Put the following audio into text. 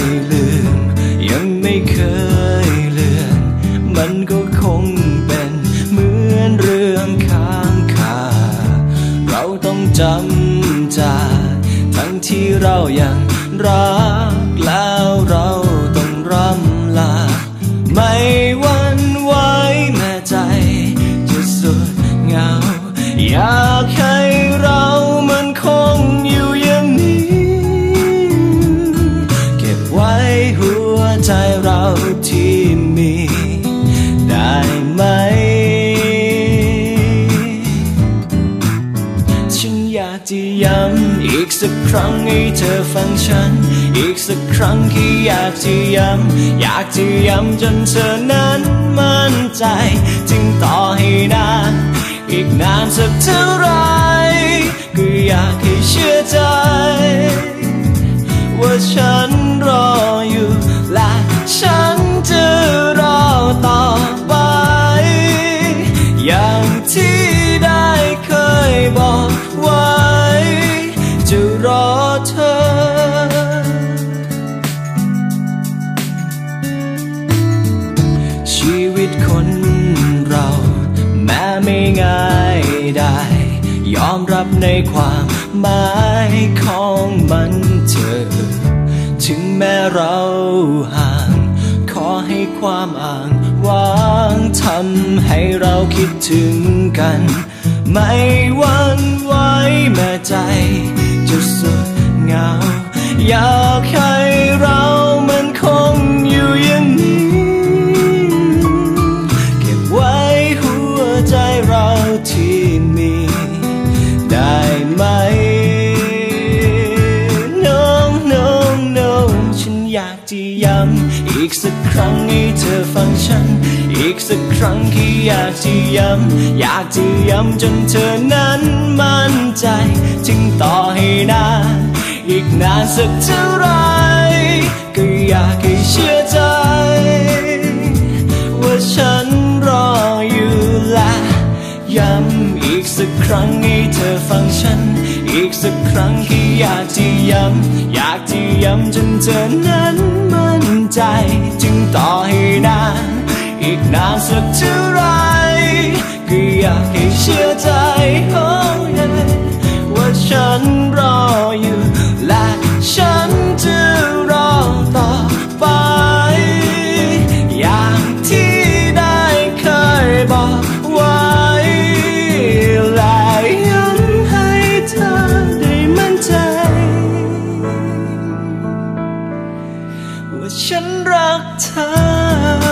ยลืม ยังไม่เคยเลือน มันก็คงเป็นเหมือนเรื่องค้างคา เราต้องจำจากทั้งที่เรายังรักแล้วเราต้องร่ำลาไม่ ครั้งให้เธอฟังฉัน อีกสักครั้งที่อยากจะย้ำอยากจะย้ำจนเธอนั้นมั่นใจ จึงต่อให้นานอีกนานสักเท่าไร ได้ ยอมรับในความหมายของมันเธอ ถึงแม้เราห่าง ขอให้ความอ่างว่างทำให้เราคิดถึงกัน ไม่หวันไหวแม้ใจจะสุดเหงาอยากให้ อยากจะย้ำอีกสักครั้งให้เธอฟังฉัน อีกสักครั้งที่อยากจะย้ำอยากจะย้ำจนเธอนั้นมั่นใจจึงต่อให้นานอีกนานสักเท่าไหรก็อยากให้เชื่อใจ สักครั้งแค่อยากที่ย้ำอยากที่ย้ำจนเธอนั้นมั่นใจ จึงต่อให้นานอีกนานสักเท่าไรก็อยากให้เชื่อใจโอ้ยว่าฉันรออยู่ ว่าฉันรักเธอ